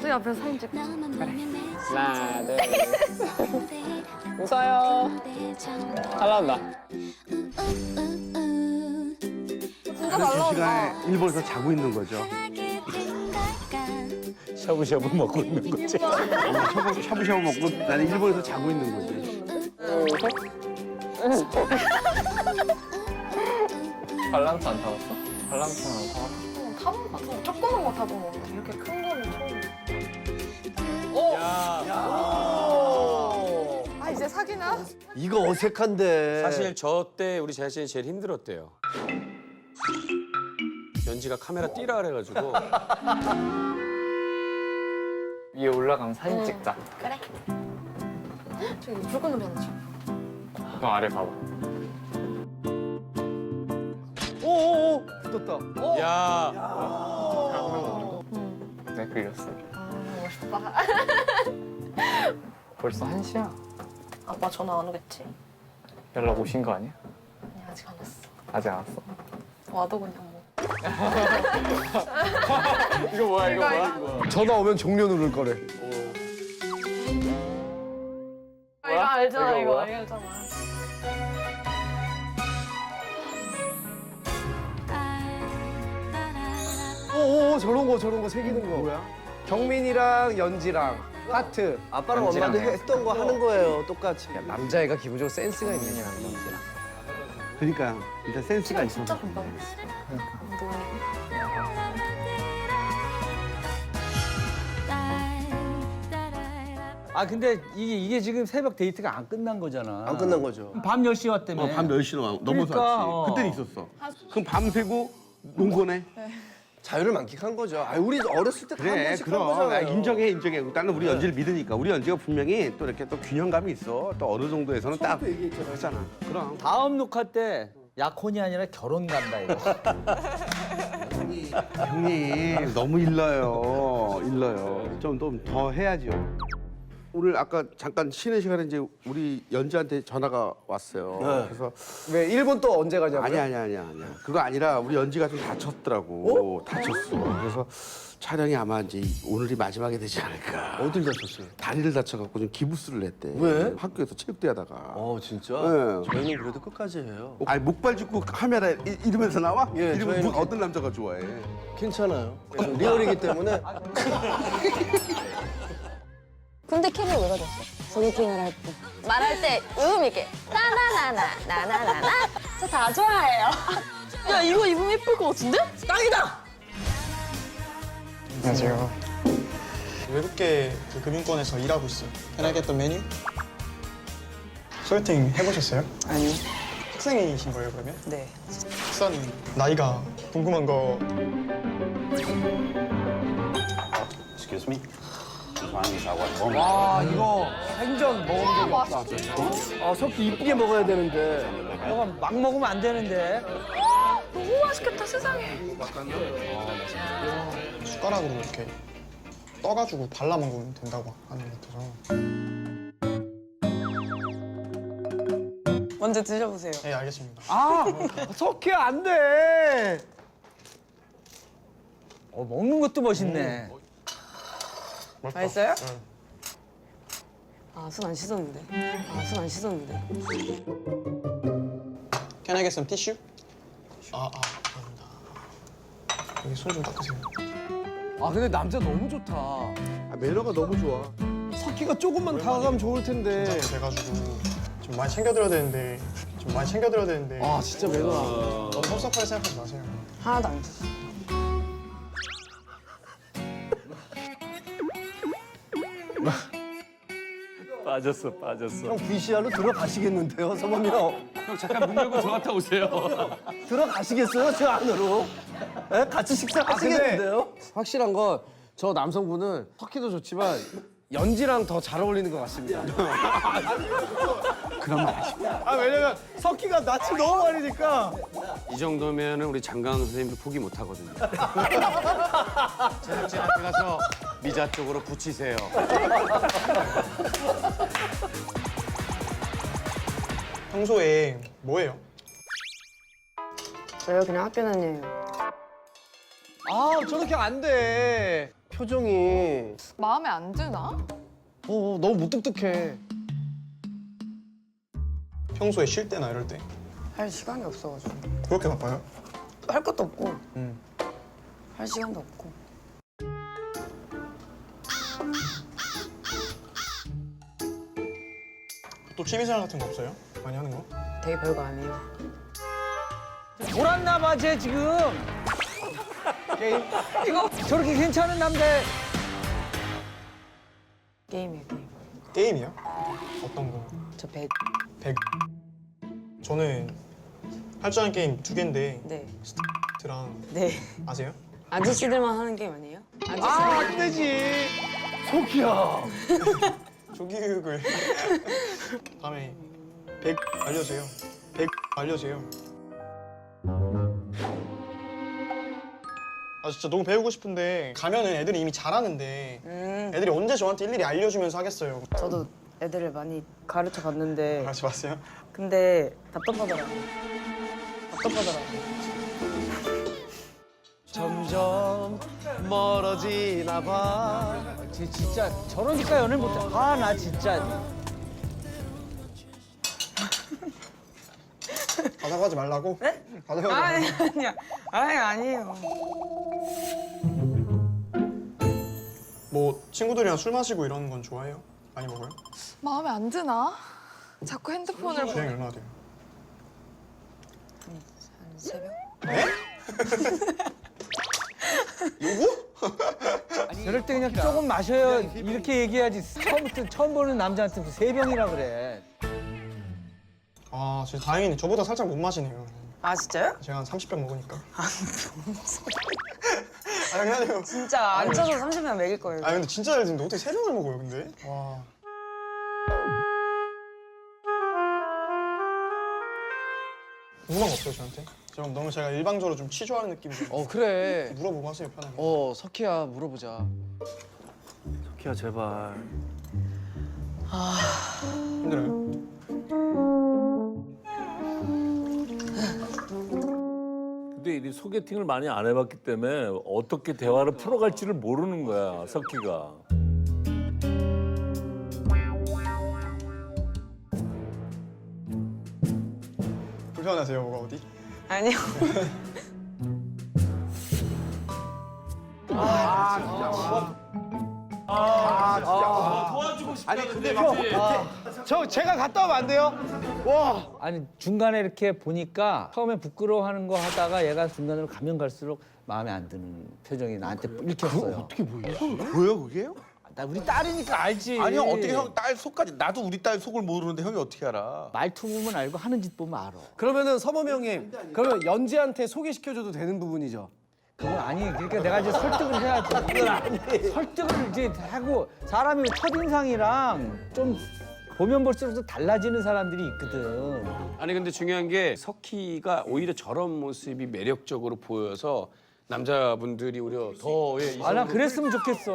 저기 앞에서 사진 찍자. 하나, 둘. 웃어요. 잘 나온다. 진짜 잘 그 나온다. 시간에 일본에서 자고 있는 거죠. 샤브샤브 먹고 있는 거지. 샤브- 샤브샤브 먹고 나는 일본에서 자고 있는 거지. 발랑트 안 타봤어? 발랑트는 안 타봤어? 어, 타본 거 같아. 조그만 거 타본 거 같아. 이렇게 큰 거는 처음. 아 이제 사귀나? 이거 어색한데. 사실 저 때 우리 씨는 제일 힘들었대요. 연지가 카메라 뛰라 그래가지고 위에 올라가면 사진 찍자. 그래. 저기 붉은 노래 하나 줘. 그럼 아래 봐봐. 붙었다. 야 네, 그렸어. 아 멋있다. 벌써 한 시야. 아빠 전화 안 오겠지? 연락 오신 거 아니야? 아니 아직 안 왔어. 아직 안 왔어. 와도 그냥 뭐. 이거 뭐야, 이거 뭐야? 전화 오면 종료 누를 거래. 아, 이거 알잖아 이거? 이거 알잖아. 저런 거 저런 거 새기는 거. 뭐야? 경민이랑 연지랑 하트. 아빠랑 엄마도 해. 했던 거 하는 거예요, 똑같이. 남자애가 기본적으로 센스가 있는 애. 그러니까 일단 센스가 있어. 진짜 금방. 운동해. 아 근데 이게 이게 지금 새벽 데이트가 안 끝난 거잖아. 안 끝난 거죠. 밤 10시 왔다며. 어, 밤 10시로 넘어서 그러니까, 왔지. 어. 그때는 있었어. 그럼 밤새고 논 거네. 자유를 만끽한 거죠. 아, 우리 어렸을 때 다 한 그래, 번씩 한 그럼. 아, 거잖아요. 인정해, 인정해. 나는 우리 연지를 믿으니까. 우리 연지가 분명히 또 이렇게 또 균형감이 있어. 또 어느 정도에서는 딱 하잖아. 그럼. 다음 녹화 때 약혼이 아니라 결혼 간다 이거. 형님 너무 일러요. 일러요. 좀좀더 해야죠. 오늘 아까 잠깐 쉬는 시간에 이제 우리 연지한테 전화가 왔어요. 네. 그래서 왜 일본 또 언제 가냐고요? 아니야 아니야 아니야 아니야. 그거 아니라 우리 연지가 좀 다쳤더라고. 다쳤어. 그래서 촬영이 아마 이제 오늘이 마지막이 되지 않을까. 어딜 다쳤어요? 다리를 다쳐갖고 좀 기부스를 냈대. 왜? 학교에서 체육대 하다가. 어, 진짜? 네. 저희는 그래도 끝까지 해요. 아니 목발 짚고 카메라에 이- 이러면서 나와? 예, 이러면 저희는 누가 어떤 남자가 좋아해? 괜찮아요. 리얼이기 때문에. 근데 캐리어 왜 가져왔어? 소개팅을 할 때. 말할 때 음 이렇게 나나나나 나나나나 저 다 좋아해요. 야 이거 입으면 예쁠 것 같은데? 딱이다. 안녕하세요. 외국계 그 금융권에서 일하고 있어요. The menu? 소개팅 해보셨어요? 아니요. 학생이신 거예요, 그러면? 네. 박사님, 나이가 궁금한 거 와 이거 생전 먹은 적이 없다. 아 석기 이쁘게 먹어야 되는데. 이거 막 먹으면 안 되는데. 너무 맛있겠다 세상에. 숟가락으로 이렇게 떠가지고 발라 먹으면 된다고 하는 것 같아서. 먼저 드셔보세요. 네, 알겠습니다. 아 석기 안 돼. 어, 먹는 것도 멋있네. 맛있어요? 네. 아, 손 안 씻었는데. 아, 손 안 씻었는데. Can I get some tissue? 아, 아, 감사합니다. 여기 손좀 닦으세요. 아 근데 남자 너무 좋다. 아, 매너가 너무 좋아. 석기가 조금만 다가가면 좋을 텐데. 긴장이 돼가지고 좀 많이 챙겨드려야 되는데 좀 많이 챙겨드려야 되는데 아 진짜 매너가. 너무 섭섭하게 생각하지 마세요. 하나도 안 씻었어. 빠졌어 빠졌어. 형 VCR로 들어가시겠는데요, 서범이 형? 형 잠깐 문 열고 들어갔다 오세요. 들어가시겠어요, 저 안으로? 예? 같이 식사하시겠는데요? 확실한 건 저 남성분은 석기도 좋지만 연지랑 더 잘 어울리는 것 같습니다. 그런 말. 아 왜냐면 석기가 낯이 너무 많으니까. 이 정도면 우리 장강 선생님도 포기 못 하거든요. 제작진한테 가서 미자 쪽으로 붙이세요. 평소에 뭐예요? 저요 그냥 학교 다녀요. 아 저렇게 안 돼. 표정이 마음에 안 드나? 어, 너무 무뚝뚝해. 평소에 쉴 때나 이럴 때 할 시간이 없어가지고 그렇게 바빠요? 할 것도 없고 음. 할 시간도 없고 또 취미생활 같은 거 없어요? 많이 하는 거? 되게 별거 아니에요. 돌았나 봐, 쟤 지금. 게임? 이거 저렇게 괜찮은 남자 게임이에요 게임. 게임이요? 어떤 거? 저 배. 백 저는 할 줄 아는 게임 두 개인데 네. 드랑 네. 아세요? 아저씨들만 하는 게임 아니에요? 아저씨. 아, 안 되지. 속이야. 조기교육을 다음에 백 알려주세요 백 알려주세요 아 진짜 너무 배우고 싶은데 가면은 애들이 이미 잘하는데 음. 애들이 언제 저한테 일일이 알려주면서 하겠어요 저도 애들을 많이 가르쳐 봤는데 하지 마세요 근데 답답하더라고요. 답답하더라고요. 점점 멀어지나 봐. 쟤 진짜 저러니까 연애 못해. 아, 나 진짜. 가자고 하지 말라고? 네? 가자고 하지 아니 말라고 아니야. 아니 아니에요. 뭐 친구들이랑 술 마시고 이러는 건 좋아해요? 많이 먹어요? 마음에 안 드나? 자꾸 핸드폰을 보. 주량이 얼마나 돼요? 한 새벽? 저럴 때 그냥 조금 마셔요. 이렇게 얘기해야지. 처음부터 처음 보는 남자한테 무슨 세 병이라 그래. 아 진짜 다행이네 저보다 살짝 못 마시네요 아 진짜요? 제가 한 30병 먹으니까 아 당연하네요 진짜 앉아서 30명 먹일 거예요. 아 근데 진짜 잘 드는데 어떻게 세 병을 먹어요 근데? 와거 없어요 저한테? 지금 너무 제가 일방적으로 좀 취조하는 느낌이 좀 어, 그래. 물어보고 하세요 편하게 어, 석희야, 물어보자. 키야 제발. 힘들어요? 근데 이 소개팅을 많이 안 해봤기 때문에 어떻게 대화를 풀어갈지를 모르는 거야 석희가. 불편하세요 뭐가 어디? 아니요. 아니 근데 막 저 제가 갔다 오면 안 돼요? 와. 아니 중간에 이렇게 보니까 처음에 부끄러워하는 거 하다가 얘가 중간으로 가면 갈수록 마음에 안 드는 표정이 나한테 읽혔어요. 어떻게 보여 그게? 나 우리 딸이니까 알지. 아니 형 어떻게 형 딸 속까지 나도 우리 딸 속을 모르는데 형이 어떻게 알아? 말투 보면 알고 하는 짓 보면 알아. 그러면은 서범 형님, 그러면 연지한테 소개시켜줘도 되는 부분이죠? 그건 아니. 그러니까 내가 이제 설득을 해야지. 그건 아니. 설득을 이제 하고 사람이 첫인상이랑 좀 보면 볼수록 좀 달라지는 사람들이 있거든. 아니 근데 중요한 게 석희가 오히려 저런 모습이 매력적으로 보여서 남자분들이 오히려 더 예, 아, 나 그랬으면 좋겠어.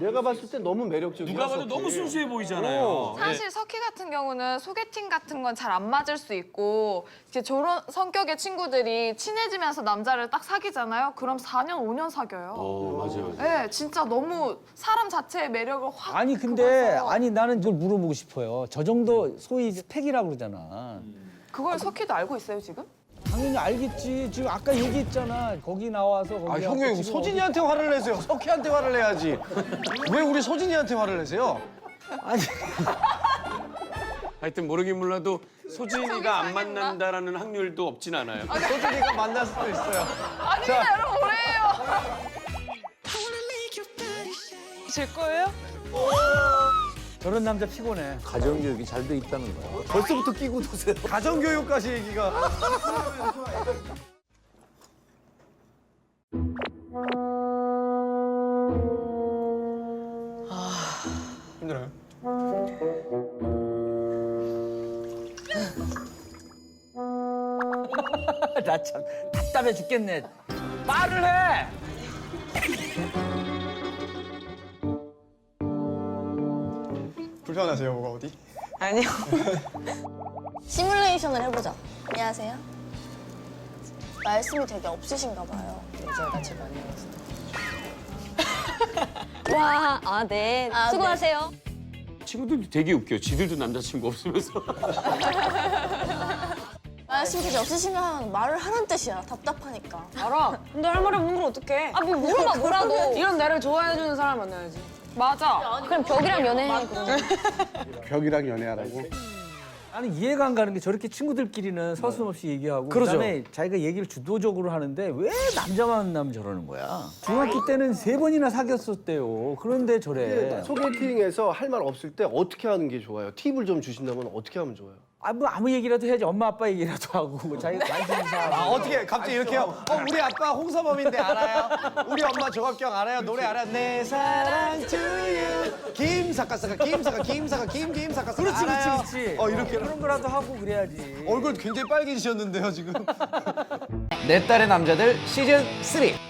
내가 봤을 때 너무 매력적이야. 누가 봐도 너무 순수해 보이잖아요. 사실 석희 같은 경우는 소개팅 같은 건 잘 안 맞을 수 있고 이제 저런 성격의 친구들이 친해지면서 남자를 딱 사귀잖아요. 그럼 4년, 5년 사귀어요. 어 맞아요. 네, 진짜 너무 사람 자체의 매력을 확 아니 근데 그거서 아니 나는 이걸 물어보고 싶어요. 저 정도 소위 스펙이라고 그러잖아. 그걸 석희도 알고 있어요 지금? 당연히 알겠지. 지금 아까 얘기했잖아. 거기 나와서 거기 아, 형이 와서 왜 지금 소진이한테 화를 내세요? 석희한테 화를 내야지. 왜 우리 소진이한테 화를 내세요? 아니 하여튼 모르긴 몰라도 소진이가 안 만난다라는 확률도 없진 않아요. 소진이가 만날 수도 있어요. 아닙니다 여러분 뭐래요? 질 거예요? 저런 남자 피곤해. 가정교육이 잘 돼 있다는 거야. 벌써부터 끼고 도세요. 가정교육까지 얘기가. 힘들어요? 나 참 답답해 죽겠네. 말을 해. 불편하세요 뭐가 어디? 아니요. 시뮬레이션을 해보자. 안녕하세요. 말씀이 되게 없으신가 봐요. 많이 해서. 와, 아, 네. 아, 수고하세요. 친구들도 되게 웃겨. 지들도 남자친구 없으면서. 남자친구 없으시면 말을 하는 뜻이야. 답답하니까. 알아. 근데 할 말이 없는 걸 어떡해. 아, 뭐 물어봐, 뭐라도. 이런 나를 좋아해주는 사람 만나야지. 맞아. 그럼 벽이랑 연애해. 벽이랑 연애하라고. 나는 이해가 안 가는 게 저렇게 친구들끼리는 서슴없이 얘기하고 그러죠. 그다음에 자기가 얘기를 주도적으로 하는데 왜 남자 만나면 저러는 거야? 중학교 때는 세 번이나 사귀었었대요. 그런데 저래. 소개팅에서 할 말 없을 때 어떻게 하는 게 좋아요? 팁을 좀 주신다면 어떻게 하면 좋아요? 아, 뭐 아무 얘기라도 해야지. 엄마 아빠 얘기라도 하고 뭐 자기가 관심 있는 사람. 아 어떻게 갑자기 이렇게요? 어 우리 아빠 홍서범인데 알아요? 우리 엄마 조갑경 알아요? 노래 알아요? 내 사랑 투유 김사카사카 김사카 김사카 김김사카사 그렇지, 알아요? 그렇지, 그렇지. 어 이렇게 그런 거라도 하고 그래야지. 얼굴 굉장히 빨개지셨는데요 지금. 내 딸의 남자들 시즌 3